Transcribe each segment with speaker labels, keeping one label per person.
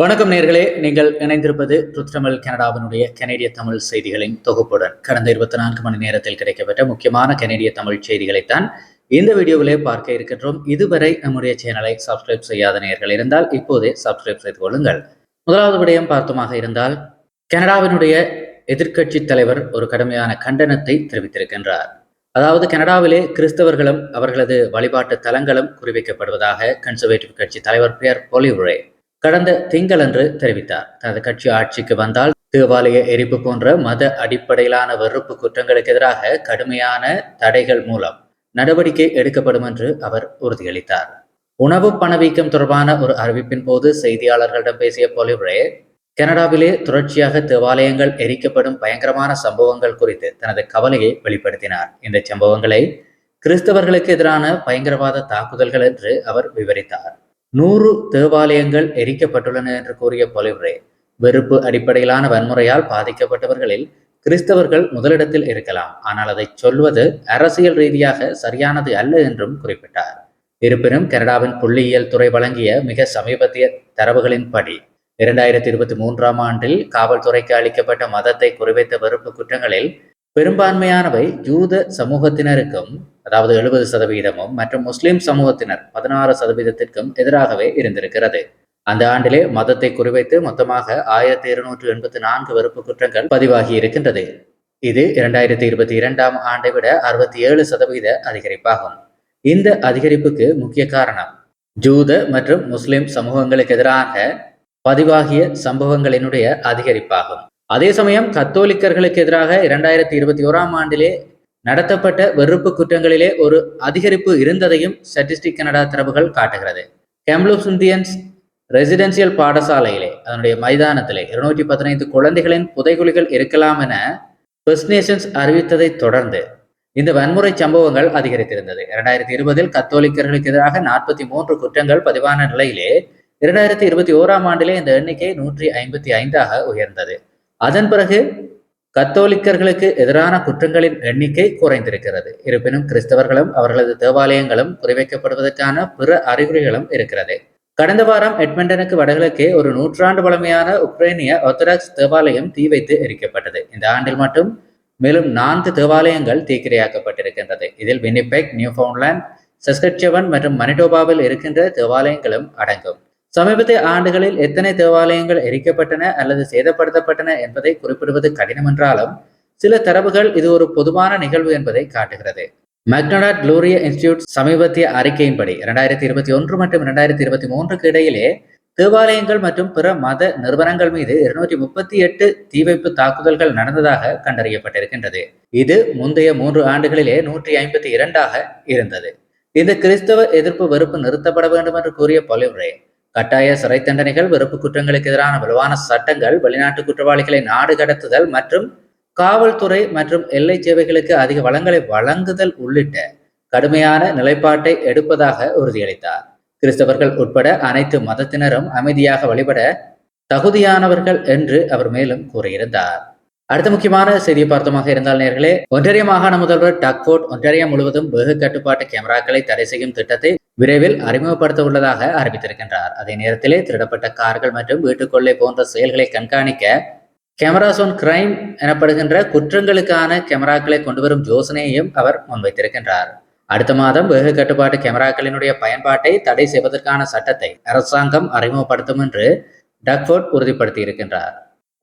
Speaker 1: வணக்கம் நேர்களே. நீங்கள் இணைந்திருப்பது ருத்ரமல் கனடாவினுடைய கனேடிய தமிழ் செய்திகளின் தொகுப்புடன். கடந்த இருபத்தி நான்கு மணி நேரத்தில் கிடைக்கப்பட்ட முக்கியமான கனேடிய தமிழ் செய்திகளைத்தான் இந்த வீடியோவிலே பார்க்க இருக்கின்றோம். இதுவரை நம்முடைய சேனலை சப்ஸ்கிரைப் செய்யாத நேர்கள் இருந்தால் இப்போதே சப்ஸ்கிரைப் செய்து கொள்ளுங்கள். முதலாவது விடயம் பார்த்தமாக இருந்தால் கனடாவினுடைய எதிர்க்கட்சி தலைவர் ஒரு கடுமையான கண்டனத்தை தெரிவித்திருக்கின்றார். அதாவது கனடாவிலே கிறிஸ்தவர்களும் அவர்களது வழிபாட்டு தலங்களும் குறிவைக்கப்படுவதாக கன்சர்வேட்டிவ் கட்சி தலைவர் பெயர் பொலிவுரே கடந்த திங்களன்று தெரிவித்தார். தனது கட்சி ஆட்சிக்கு வந்தால் தேவாலய எரிப்பு போன்ற மத அடிப்படையிலான வெறுப்பு குற்றங்களுக்கு எதிராக கடுமையான தடைகள் மூலம் நடவடிக்கை எடுக்கப்படும் என்று அவர் உறுதியளித்தார். உணவு பணவீக்கம் தொடர்பான ஒரு அறிவிப்பின் போது செய்தியாளர்களிடம் பேசிய பொலிவுரே கனடாவிலே தொடர்ச்சியாக தேவாலயங்கள் எரிக்கப்படும் பயங்கரமான சம்பவங்கள் குறித்து தனது கவலையை வெளிப்படுத்தினார். இந்த சம்பவங்களை கிறிஸ்தவர்களுக்கு எதிரான பயங்கரவாத தாக்குதல்கள் என்று அவர் விவரித்தார். நூறு தேவாலயங்கள் எரிக்கப்பட்டுள்ளன என்று கூறிய பொலிவ்ரே வெறுப்பு அடிப்படையிலான வன்முறையால் பாதிக்கப்பட்டவர்களில் கிறிஸ்தவர்கள் முதலிடத்தில் இருக்கலாம். ஆனால் அதை சொல்வது அரசியல் ரீதியாக சரியானது அல்ல என்றும் குறிப்பிட்டார். இருப்பினும் கனடாவின் புள்ளியியல் துறை வழங்கிய மிக சமீபத்திய தரவுகளின்படி இரண்டாயிரத்தி இருபத்தி மூன்றாம் ஆண்டில் காவல்துறைக்கு அளிக்கப்பட்ட மதத்தை குறிவைத்த வெறுப்பு குற்றங்களில் பெரும்பான்மையானவை யூத சமூகத்தினருக்கும் அதாவது எழுபது சதவீதமும் மற்றும் முஸ்லிம் சமூகத்தினர் பதினாறு சதவீதத்திற்கும் எதிராகவே இருந்திருக்கிறது. அந்த ஆண்டிலே மதத்தை குறிவைத்து மொத்தமாக ஆயிரத்தி இருநூற்று எண்பத்தி நான்கு வெறுப்பு குற்றங்கள் பதிவாகி இருக்கின்றது. இது இரண்டாயிரத்தி இருபத்தி இரண்டாம் ஆண்டை விட அறுபத்தி ஏழு சதவீத அதிகரிப்பாகும். இந்த அதிகரிப்புக்கு முக்கிய காரணம் ஜூத மற்றும் முஸ்லிம் சமூகங்களுக்கு எதிராக பதிவாகிய சம்பவங்களினுடைய அதிகரிப்பாகும். அதே சமயம் கத்தோலிக்கர்களுக்கு எதிராக இரண்டாயிரத்தி இருபத்தி ஓராம் ஆண்டிலே நடத்தப்பட்ட வெறுப்பு குற்றங்களிலே ஒரு அதிகரிப்பு இருந்ததையும் ஸ்டாட்டிஸ்டிக் கனடா தரவுகள் காட்டுகிறது. கேம்லூப் இந்தியன்ஸ் ரெசிடென்சியல் பாடசாலையிலே அதனுடைய மைதானத்திலே இருநூற்றி பதினைந்து குழந்தைகளின் புதைகுலிகள் இருக்கலாம் என ஃபர்ஸ்ட் நேஷன்ஸ் அறிவித்ததை தொடர்ந்து இந்த வன்முறை சம்பவங்கள் அதிகரித்திருந்தது. இரண்டாயிரத்தி இருபதில் கத்தோலிக்கர்களுக்கு எதிராக நாற்பத்தி மூன்று குற்றங்கள் பதிவான நிலையிலே இரண்டாயிரத்தி இருபத்தி ஓராம் ஆண்டிலே இந்த எண்ணிக்கை நூற்றி ஐம்பத்தி ஐந்தாக உயர்ந்தது. அதன் பிறகு கத்தோலிக்கர்களுக்கு எதிரான குற்றங்களின் எண்ணிக்கை குறைந்திருக்கிறது. இருப்பினும் கிறிஸ்தவர்களும் அவர்களது தேவாலயங்களும் குறிவைக்கப்படுவதற்கான பிற அறிகுறிகளும் இருக்கிறது. கடந்த வாரம் எட்மண்டனுக்கு வடகிழக்கே ஒரு நூற்றாண்டு பழமையான உக்ரைனிய ஆர்த்தடாக்ஸ் தேவாலயம் தீ வைத்து எரிக்கப்பட்டது. இந்த ஆண்டில் மட்டும் மேலும் நான்கு தேவாலயங்கள் தீக்கிரையாக்கப்பட்டிருக்கின்றது. இதில் வினிபெக் நியூஃபவுண்ட்லாந்து சஸ்கட்சவன் மற்றும் மனிடோபாவில் இருக்கின்ற தேவாலயங்களும் அடங்கும். சமீபத்திய ஆண்டுகளில் எத்தனை தேவாலயங்கள் எரிக்கப்பட்டன அல்லது சேதப்படுத்தப்பட்டன என்பதை குறிப்பிடுவது கடினம் என்றாலும் சில தரவுகள் இது ஒரு பொதுவான நிகழ்வு என்பதை காட்டுகிறது. மெக்டொனாட் குளோரியா இன்ஸ்டிடியூட் சமீபத்திய அறிக்கையின்படி இரண்டாயிரத்தி இருபத்தி ஒன்று மற்றும் இரண்டாயிரத்தி இருபத்தி மூன்றுக்கு இடையிலே தேவாலயங்கள் மற்றும் பிற மத நிறுவனங்கள் மீது இருநூற்றி முப்பத்தி எட்டு தீவைப்பு தாக்குதல்கள் நடந்ததாக கண்டறியப்பட்டிருக்கின்றது. இது முந்தைய மூன்று ஆண்டுகளிலே நூற்றி ஐம்பத்தி இரண்டாக இருந்தது. இந்த கிறிஸ்தவ எதிர்ப்பு வெறுப்பு நிறுத்தப்பட வேண்டும் என்று கூறிய பொலிவுரே கட்டாய சிறை தண்டனைகள் வெறுப்பு குற்றங்களுக்கு எதிரான வலுவான சட்டங்கள் வெளிநாட்டு குற்றவாளிகளை நாடு கடத்துதல் மற்றும் காவல்துறை மற்றும் எல்லை சேவைகளுக்கு அதிக வளங்களை வழங்குதல் உள்ளிட்ட கடுமையான நிலைப்பாட்டை எடுப்பதாக உறுதியளித்தார். கிறிஸ்தவர்கள் உட்பட அனைத்து மதத்தினரும் அமைதியாக வழிபட தகுதியானவர்கள் என்று அவர் மேலும் கூறியிருந்தார். அடுத்த முக்கியமான செய்தியை பார்த்தமாக இருந்தால் நேர்களே ஒன்றிய மாகாண முதல்வர் டக்ஃபோர்ட் ஒன்றியம் முழுவதும் வெகு கட்டுப்பாட்டு கேமராக்களை தடை செய்யும் திட்டத்தை விரைவில் அறிமுகப்படுத்த உள்ளதாக அறிவித்திருக்கின்றார். அதே நேரத்திலே திருடப்பட்ட கார்கள் மற்றும் வீட்டுக்கொள்ளை போன்ற செயல்களை கண்காணிக்க கேமராஸ் ஆன் கிரைம் எனப்படுகின்ற குற்றங்களுக்கான கேமராக்களை கொண்டு வரும் யோசனையையும் அவர் முன்வைத்திருக்கின்றார். அடுத்த மாதம் வேக கட்டுப்பாட்டு கேமராக்களினுடைய பயன்பாட்டை தடை செய்வதற்கான சட்டத்தை அரசாங்கம் அறிமுகப்படுத்தும் என்று டக்ஃபோர்ட் உறுதிப்படுத்தி இருக்கின்றார்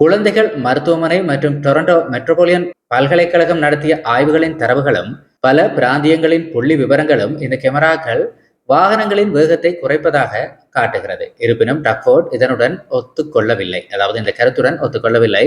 Speaker 1: குழந்தைகள் மருத்துவமனை மற்றும் டொரண்டோ மெட்ரோபாலியன் பல்கலைக்கழகம் நடத்திய ஆய்வுகளின் தரவுகளும் பல பிராந்தியங்களின் புள்ளி விவரங்களும் இந்த கேமராக்கள் வாகனங்களின் வேகத்தை குறைப்பதாக காட்டுகிறது. இருப்பினும் டக்ஃபோர்ட் இதனுடன் ஒத்துக்கொள்ளவில்லை. அதாவது இந்த கருத்துடன் ஒத்துக்கொள்ளவில்லை.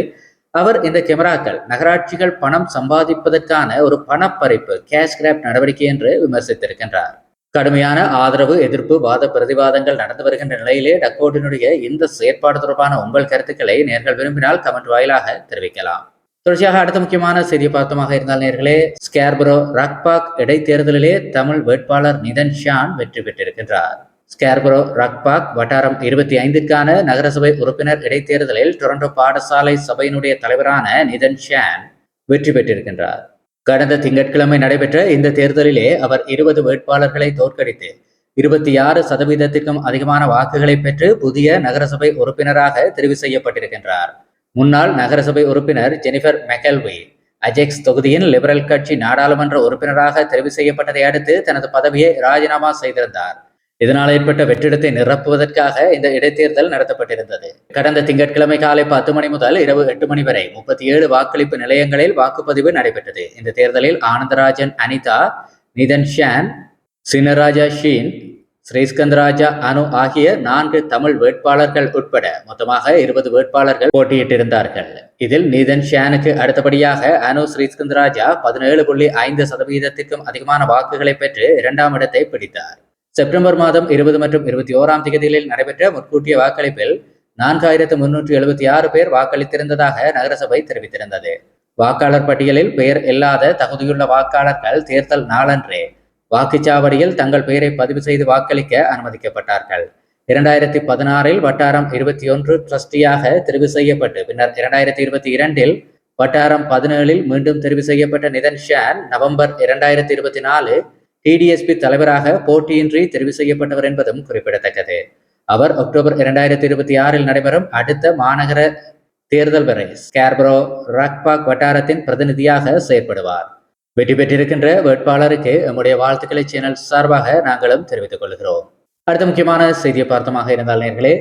Speaker 1: அவர் இந்த கேமராக்கள் நகராட்சிகள் பணம் சம்பாதிப்பதற்கான ஒரு பணப்பறிப்பு கேஷ் கிராப் நடவடிக்கை என்று விமர்சித்திருக்கின்றார். கடுமையான ஆதரவு எதிர்ப்பு வாத பிரதிவாதங்கள் நடந்து வருகின்ற நிலையிலே டக்கோட்டினுடைய இந்த செயற்பாடு தொடர்பான உங்கள் கருத்துக்களை நேர்கள் விரும்பினால் கமெண்ட் வாயிலாக தெரிவிக்கலாம். தொடர்ச்சியாக அடுத்த முக்கியமான செய்தி பார்த்தமாக இருந்தால் நேர்களே ஸ்கேர்பரோ ரக்பாக் இடைத்தேர்தலிலே தமிழ் வேட்பாளர் நிதன் ஷான் வெற்றி பெற்றிருக்கின்றார். ஸ்கேர்பரோ ரக்பாக் வட்டாரம் இருபத்தி ஐந்திற்கான நகரசபை உறுப்பினர் இடைத்தேர்தலில் டொரண்டோ பாடசாலை சபையினுடைய தலைவரான நிதன் ஷான் வெற்றி பெற்றிருக்கின்றார். கடந்த திங்கட்கிழமை நடைபெற்ற இந்த தேர்தலிலே அவர் இருபது வேட்பாளர்களை தோற்கடித்து இருபத்தி ஆறு சதவீதத்திற்கும் அதிகமான வாக்குகளை பெற்று புதிய நகரசபை உறுப்பினராக தெரிவு செய்யப்பட்டிருக்கின்றார். முன்னாள் நகரசபை உறுப்பினர் ஜெனிஃபர் மெக்கல்வே அஜெக்ஸ் தொகுதியின் லிபரல் கட்சி நாடாளுமன்ற உறுப்பினராக தெரிவு செய்யப்பட்டதை அடுத்து தனது பதவியை ராஜினாமா செய்திருந்தார். இதனால் ஏற்பட்ட வெற்றிடத்தை நிரப்புவதற்காக இந்த இடைத்தேர்தல் நடத்தப்பட்டிருந்தது. கடந்த திங்கட்கிழமை காலை பத்து மணி முதல் இரவு எட்டு மணி வரை முப்பத்தி ஏழு வாக்களிப்பு நிலையங்களில் வாக்குப்பதிவு நடைபெற்றது. இந்த தேர்தலில் ஆனந்தராஜன் அனிதா நிதன் ஷான் சினராஜா ஷீன் ஸ்ரீஸ்கந்தராஜா அனு ஆகிய நான்கு தமிழ் வேட்பாளர்கள் உட்பட மொத்தமாக இருபது வேட்பாளர்கள் போட்டியிட்டிருந்தார்கள். இதில் நீதன் ஷியானுக்கு அடுத்தபடியாக அனு ஸ்ரீஸ்கந்தராஜா பதினேழு புள்ளி ஐந்து சதவீதத்திற்கும் அதிகமான வாக்குகளை பெற்று இரண்டாம் இடத்தை பிடித்தார். செப்டம்பர் மாதம் இருபது மற்றும் இருபத்தி ஓராம் தேதிகளில் நடைபெற்ற முன்கூட்டிய வாக்களிப்பில் நான்காயிரத்து முன்னூற்றி எழுபத்தி ஆறு பேர் வாக்களித்திருந்ததாக நகரசபை தெரிவித்திருந்தது. வாக்காளர் பட்டியலில் பெயர் இல்லாத தகுதியுள்ள வாக்காளர்கள் தேர்தல் நாளன்றே வாக்குச்சாவடியில் தங்கள் பெயரை பதிவு செய்து வாக்களிக்க அனுமதிக்கப்பட்டார்கள். இரண்டாயிரத்தி பதினாறில் வட்டாரம் இருபத்தி ஒன்று ட்ரஸ்டியாக தெரிவு செய்யப்பட்டு பின்னர் இரண்டாயிரத்தி இருபத்தி இரண்டில் வட்டாரம் பதினேழில் மீண்டும் தெரிவு செய்யப்பட்ட நிதன் ஷான் நவம்பர் இரண்டாயிரத்தி இருபத்தி நாலு டிடிஎஸ்பி தலைவராக போட்டியின்றி தெரிவு செய்யப்பட்டவர் என்பதும் குறிப்பிடத்தக்கது. அவர் அக்டோபர் இரண்டாயிரத்தி இருபத்தி ஆறில் நடைபெறும் அடுத்த மாநகர தேர்தல் வரை ஸ்கேர்பரோ ரக்பாக் வட்டாரத்தின் பிரதிநிதியாக செயற்படுவார். வெற்றி பெற்றிருக்கின்ற வேட்பாளருக்கு நம்முடைய வாழ்த்துக்களை சேனல் சார்பாக நாங்களும் தெரிவித்துக் கொள்கிறோம். அடுத்த முக்கியமான செய்தியை பார்த்தமாக இருந்தால் நேர்களே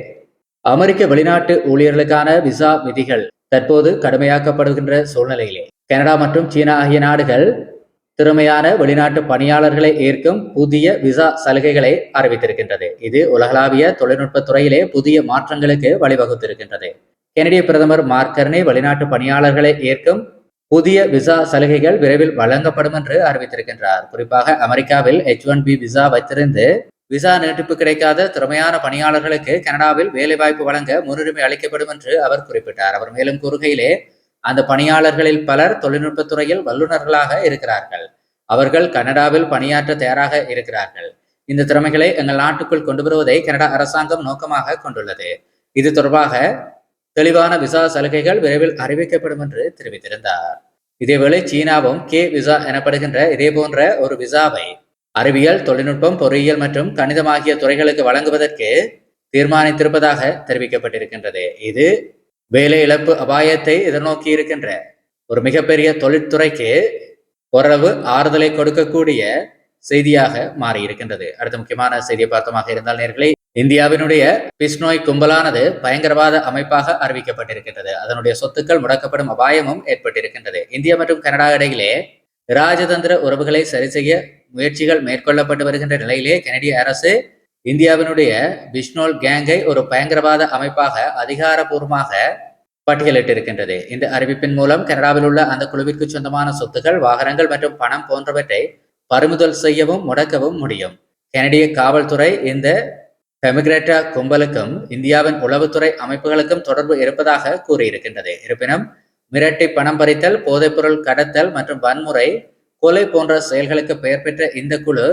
Speaker 1: அமெரிக்க வெளிநாட்டு ஊழியர்களுக்கான விசா விதிகள் தற்போது கடுமையாக்கப்படுகின்ற சூழ்நிலையிலே. கனடா மற்றும் சீனா ஆகிய நாடுகள் திறமையான வெளிநாட்டு பணியாளர்களை ஏற்கும் புதிய விசா சலுகைகளை அறிவித்திருக்கின்றது. இது உலகளாவிய தொழில்நுட்ப துறையிலே புதிய மாற்றங்களுக்கு வழிவகுத்திருக்கின்றது. கெனடிய பிரதமர் மார்க்கர்னே வெளிநாட்டு பணியாளர்களை ஏற்கும் புதிய விசா சலுகைகள் விரைவில் வழங்கப்படும் என்று அறிவித்திருக்கின்றார். குறிப்பாக அமெரிக்காவில் எச் ஒன் பி விசா வைத்திருந்து விசா நீட்டிப்பு கிடைக்காத திறமையான பணியாளர்களுக்கு கனடாவில் வேலைவாய்ப்பு வழங்க முன்னுரிமை அளிக்கப்படும் என்று அவர் குறிப்பிட்டார். அவர் மேலும் கூறுகையிலே அந்த பணியாளர்களில் பலர் தொழில்நுட்பத்துறையில் வல்லுநர்களாக இருக்கிறார்கள். அவர்கள் கனடாவில் பணியாற்ற தயாராக இருக்கிறார்கள். இந்த திறமைகளை எங்கள் நாட்டுக்குள் கொண்டு வருவதை கனடா அரசாங்கம் நோக்கமாக கொண்டுள்ளது. இது தொடர்பாக தெளிவான விசா சலுகைகள் விரைவில் அறிவிக்கப்படும் என்று தெரிவித்திருந்தார். இதேவேளை சீனாவும் கே விசா எனப்படுகின்ற இதே போன்ற ஒரு விசாவை அறிவியல் தொழில்நுட்பம் பொறியியல் மற்றும் கணிதம் ஆகிய துறைகளுக்கு வழங்குவதற்கு தீர்மானித்திருப்பதாக தெரிவிக்கப்பட்டிருக்கின்றது. இது வேலை இழப்பு அபாயத்தை எதிர்நோக்கி இருக்கின்ற ஒரு மிகப்பெரிய தொழிற்துறைக்கு ஓரளவு ஆறுதலை கொடுக்கக்கூடிய செய்தியாக மாறி இருக்கின்றது அடுத்த முக்கியமான செய்தியை பார்த்தமாக இருந்தால் நேர்களை இந்தியாவினுடைய பிஸ்னோய் கும்பலானது பயங்கரவாத அமைப்பாக அறிவிக்கப்பட்டிருக்கின்றது. அதனுடைய சொத்துக்கள் முடக்கப்படும் அபாயமும் ஏற்பட்டிருக்கின்றது. இந்தியா மற்றும் கனடா இடையிலே ராஜதந்திர உறவுகளை சரி செய்ய முயற்சிகள் மேற்கொள்ளப்பட்டு வருகின்ற நிலையிலே கனடிய அரசு இந்தியாவினுடைய பிஷ்னோல் கேங்கை ஒரு பயங்கரவாத அமைப்பாக அதிகாரபூர்வமாக பட்டியலிட்டிருக்கின்றது. இந்த அறிவிப்பின் மூலம் கனடாவில் உள்ள அந்த குழுவிற்கு சொந்தமான சொத்துக்கள் வாகனங்கள் மற்றும் பணம் போன்றவற்றை பறிமுதல் செய்யவும் முடக்கவும் முடியும். கனடிய காவல்துறை இந்த பெமிகிரேட்டா கும்பலுக்கும் இந்தியாவின் உளவுத்துறை அமைப்புகளுக்கும் தொடர்பு இருப்பதாக கூறியிருக்கின்றது. இருப்பினும் மிரட்டி பணம் பறித்தல் போதைப்பொருள் கடத்தல் மற்றும் வன்முறை கொலை போன்ற செயல்களுக்கு பெயர் பெற்ற இந்த குழு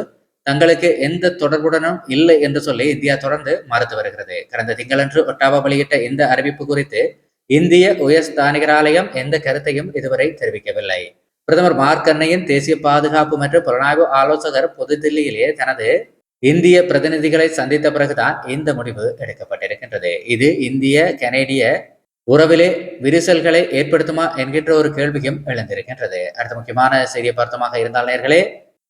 Speaker 1: தங்களுக்கு எந்த தொடர்புடனும் இல்லை என்று சொல்லி இந்தியா தொடர்ந்து மறுத்து வருகிறது. கடந்த திங்களன்று ஒட்டாவா வெளியிட்ட இந்த அறிவிப்பு குறித்து இந்திய உயர்ஸ்தானிகராலயம் எந்த கருத்தையும் இதுவரை தெரிவிக்கவில்லை. பிரதமர் மார்க் தேசிய பாதுகாப்பு மற்றும் புலனாய்வு ஆலோசகர் புதுதில்லியிலேயே தனது இந்திய பிரதிநிதிகளை சந்தித்த பிறகுதான் இந்த முடிவு எடுக்கப்பட்டிருக்கின்றது. இது இந்திய கனேடிய உறவிலே விரிசல்களை ஏற்படுத்துமா என்கின்ற ஒரு கேள்வியும் எழுந்திருக்கின்றது. அடுத்த முக்கியமான செய்தியை பார்த்தமாக இருந்தால் நேர்களே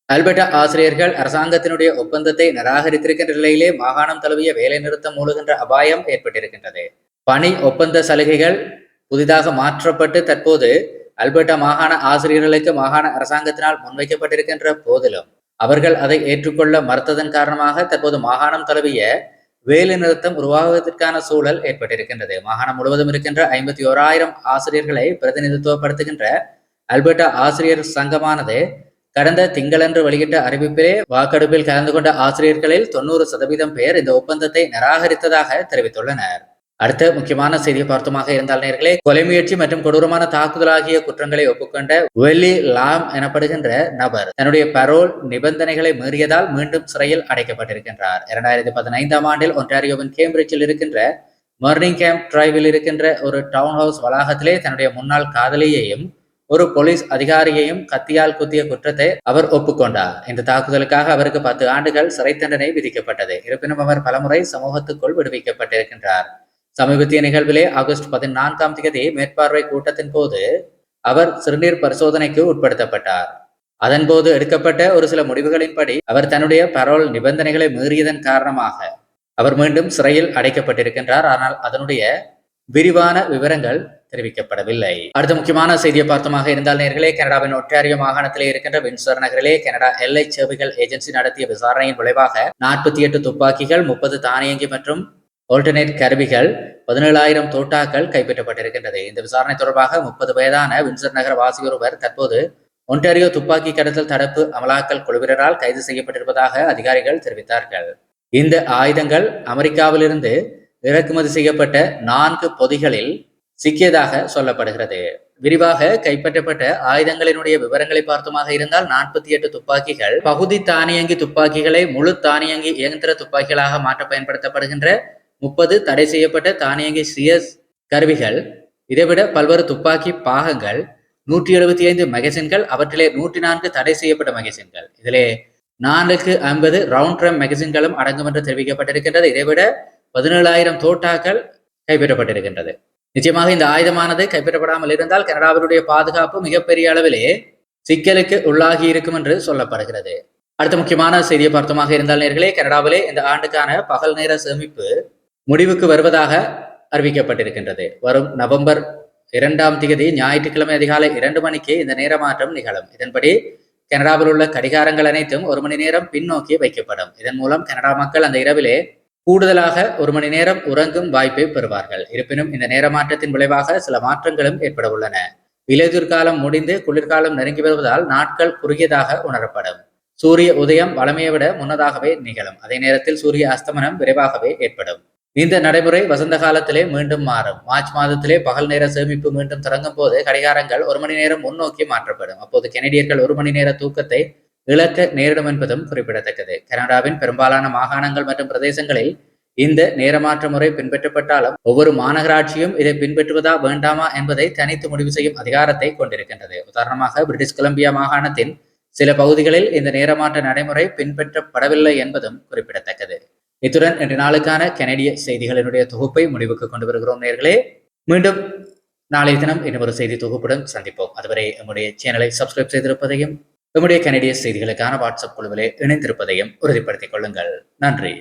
Speaker 1: அல்பர்டா ஆசிரியர்கள் அரசாங்கத்தினுடைய ஒப்பந்தத்தை நிராகரித்திருக்கின்ற நிலையிலே மாகாணம் தழுவிய வேலை நிறுத்தம் மூழுகின்ற அபாயம் ஏற்பட்டிருக்கின்றது. பணி ஒப்பந்த சலுகைகள் புதிதாக மாற்றப்பட்டு தற்போது அல்பர்டா மாகாண ஆசிரியர்களுக்கு மாகாண அரசாங்கத்தினால் முன்வைக்கப்பட்டிருக்கின்ற போதிலும் அவர்கள் அதை ஏற்றுக்கொள்ள மறுத்ததன் காரணமாக தற்போது மாகாணம் தழுவிய வேலை நிறுத்தம் உருவாகுவதற்கான சூழல் ஏற்பட்டிருக்கின்றது. மாகாணம் முழுவதும் இருக்கின்ற ஐம்பத்தி ஓராயிரம் ஆசிரியர்களை பிரதிநிதித்துவப்படுத்துகின்ற அல்பர்டா ஆசிரியர் சங்கமானது கடந்த திங்களன்று வெளியிட்ட அறிவிப்பிலே வாக்கெடுப்பில் கலந்து கொண்ட ஆசிரியர்களில் தொண்ணூறு சதவீதம் பேர் இந்த ஒப்பந்தத்தை நிராகரித்ததாக தெரிவித்துள்ளனர். அடுத்த முக்கியமான செய்தியை பார்த்தமாக இருந்தால் நேர்களே கொலை முயற்சி மற்றும் கொடூரமான தாக்குதல் ஆகிய குற்றங்களை ஒப்புக்கொண்ட வெல்லி லாம் எனப்படுகின்ற நபர் தன்னுடைய பரோல் நிபந்தனைகளை மீறியதால் மீண்டும் சிறையில் அடைக்கப்பட்டிருக்கின்றார். இரண்டாயிரத்தி பதினைந்தாம் ஆண்டில் ஒன்டாரியோவின் கேம்பிரிட்ஜில் இருக்கின்ற மர்னிங் கேம்ப் டிரைவில் இருக்கின்ற ஒரு டவுன் ஹவுஸ் வளாகத்திலே தன்னுடைய முன்னாள் காதலியையும் ஒரு போலீஸ் அதிகாரியையும் கத்தியால் குத்திய குற்றத்தை அவர் ஒப்புக்கொண்டார். இந்த தாக்குதலுக்காக அவருக்கு பத்து ஆண்டுகள் சிறை தண்டனை விதிக்கப்பட்டது. இருப்பினும் அவர் பலமுறை சமூகத்துக்குள் விடுவிக்கப்பட்டிருக்கின்றார். சமீபத்திய நிகழ்விலே ஆகஸ்ட் பதினான்காம் தேதி மேற்பார்வை கூட்டத்தின் போது அவர் சிறுநீர் பரிசோதனைக்கு உட்படுத்தப்பட்டார். அதன்போது எடுக்கப்பட்ட ஒரு சில முடிவுகளின்படி அவர் தன்னுடைய பரோல் நிபந்தனைகளை மீறியதன் காரணமாக அவர் மீண்டும் சிறையில் அடைக்கப்பட்டிருக்கின்றார். ஆனால் அதனுடைய விரிவான விவரங்கள் தெரிவிக்கப்படவில்லை. அடுத்த முக்கியமான செய்தியை பார்த்தமாக இருந்தால் நேர்களே கனடாவின் ஒட்டாரியோ மாகாணத்திலே இருக்கின்ற வின்சர் நகரிலே கனடா எல்லை சேவைகள் ஏஜென்சி நடத்திய விசாரணையின் விளைவாக நாற்பத்தி எட்டு துப்பாக்கிகள் முப்பது தானியங்கி மற்றும் ஆல்டர்னேட் கருவிகள் பதினேழாயிரம் தோட்டாக்கள் கைப்பற்றப்பட்டிருக்கின்றது. இந்த விசாரணை தொடர்பாக முப்பது வயதான வின்சர் நகர வாசி ஒருவர் தற்போது ஒன்டாரியோ துப்பாக்கி கடத்தல் தடுப்பு அமலாக்கல் குழுவினரால் கைது செய்யப்பட்டிருப்பதாக அதிகாரிகள் தெரிவித்தார்கள். இந்த ஆயுதங்கள் அமெரிக்காவிலிருந்து இறக்குமதி செய்யப்பட்ட நான்கு பொதிகளில் சிக்கியதாக சொல்லப்படுகிறது. விரிவாக கைப்பற்றப்பட்ட ஆயுதங்களினுடைய விவரங்களை பார்த்துமாக இருந்தால் நாற்பத்தி எட்டு துப்பாக்கிகள் பகுதி தானியங்கி துப்பாக்கிகளை முழு தானியங்கி இயந்திர துப்பாக்கிகளாக மாற்ற பயன்படுத்தப்படுகின்ற முப்பது தடை செய்யப்பட்ட தானியங்கி சிஎஸ் கருவிகள் இதைவிட பல்வேறு துப்பாக்கி பாகங்கள் நூற்றி எழுபத்தி ஐந்து மெகசின்கள் அவற்றிலே நூற்றி நான்கு தடை செய்யப்பட்ட மெகசின்கள் இதிலே நான்குக்கு ஐம்பது ரவுண்ட் ட்ரம் மெகசின்களும் அடங்கும் என்று தெரிவிக்கப்பட்டிருக்கின்றது. இதைவிட பதினேழாயிரம் தோட்டாக்கள் கைப்பற்றப்பட்டிருக்கின்றது. நிச்சயமாக இந்த ஆயுதமானது கைப்பற்றப்படாமல் இருந்தால் கனடாவினுடைய பாதுகாப்பு மிகப்பெரிய அளவிலே சிக்கலுக்கு உள்ளாகி இருக்கும் என்று சொல்லப்படுகிறது. அடுத்த முக்கியமான செய்தியை பார்த்தமாக இருந்தால் நேர்களே கனடாவிலே இந்த ஆண்டுக்கான பகல் நேர சேமிப்பு முடிவுக்கு வருவதாக அறிவிக்கப்பட்டிருக்கின்றது. வரும் நவம்பர் இரண்டாம் தேதி ஞாயிற்றுக்கிழமை அதிகாலை இரண்டு மணிக்கு இந்த நேர மாற்றம் நிகழும். இதன்படி கனடாவில் உள்ள கடிகாரங்கள் அனைத்தும் ஒரு மணி நேரம் பின்னோக்கி வைக்கப்படும். இதன் மூலம் கனடா மக்கள் அந்த இரவிலே கூடுதலாக ஒரு மணி நேரம் உறங்கும் வாய்ப்பை பெறுவார்கள். இருப்பினும் இந்த நேர மாற்றத்தின் விளைவாக சில மாற்றங்களும் ஏற்பட உள்ளன. இலையுதிர்காலம் முடிந்து குளிர்காலம் நெருங்கி வருவதால் நாட்கள் குறுகியதாக உணரப்படும். சூரிய உதயம் வளமையை விட முன்னதாகவே நிகழும். அதே நேரத்தில் சூரிய அஸ்தமனம் விரைவாகவே ஏற்படும். இந்த நடைமுறை வசந்த காலத்திலே மீண்டும் மாறும். மார்ச் மாதத்திலே பகல் நேர சேமிப்பு மீண்டும் தொடங்கும் போது கடிகாரங்கள் ஒரு மணி நேரம் முன்னோக்கி மாற்றப்படும். அப்போது கெனடியர்கள் ஒரு மணி நேர தூக்கத்தை இழக்க நேரிடும் என்பதும் குறிப்பிடத்தக்கது. கனடாவின் பெரும்பாலான மாகாணங்கள் மற்றும் பிரதேசங்களில் இந்த நேரமாற்ற முறை பின்பற்றப்பட்டாலும் ஒவ்வொரு மாநகராட்சியும் இதை பின்பற்றுவதா வேண்டாமா என்பதை தனித்து முடிவு செய்யும் அதிகாரத்தை கொண்டிருக்கின்றது. உதாரணமாக பிரிட்டிஷ் கொலம்பியா மாகாணத்தின் சில பகுதிகளில் இந்த நேரமாற்ற நடைமுறை பின்பற்றப்படவில்லை என்பதும் குறிப்பிடத்தக்கது. இத்துடன் இன்று நாளுக்கான கனடிய செய்திகளினுடைய தொகுப்பை முடிவுக்கு கொண்டு வருகிறோம் நேர்களே. மீண்டும் நாளைய தினம் இன்னொரு செய்தி தொகுப்புடன் சந்திப்போம். அதுவரை நம்முடைய சேனலை சப்ஸ்கிரைப் செய்திருப்பதையும் நம்முடைய கனடிய செய்திகளுக்கான வாட்ஸ்அப் குழுவிலே இணைந்திருப்பதையும் உறுதிப்படுத்திக் கொள்ளுங்கள். நன்றி.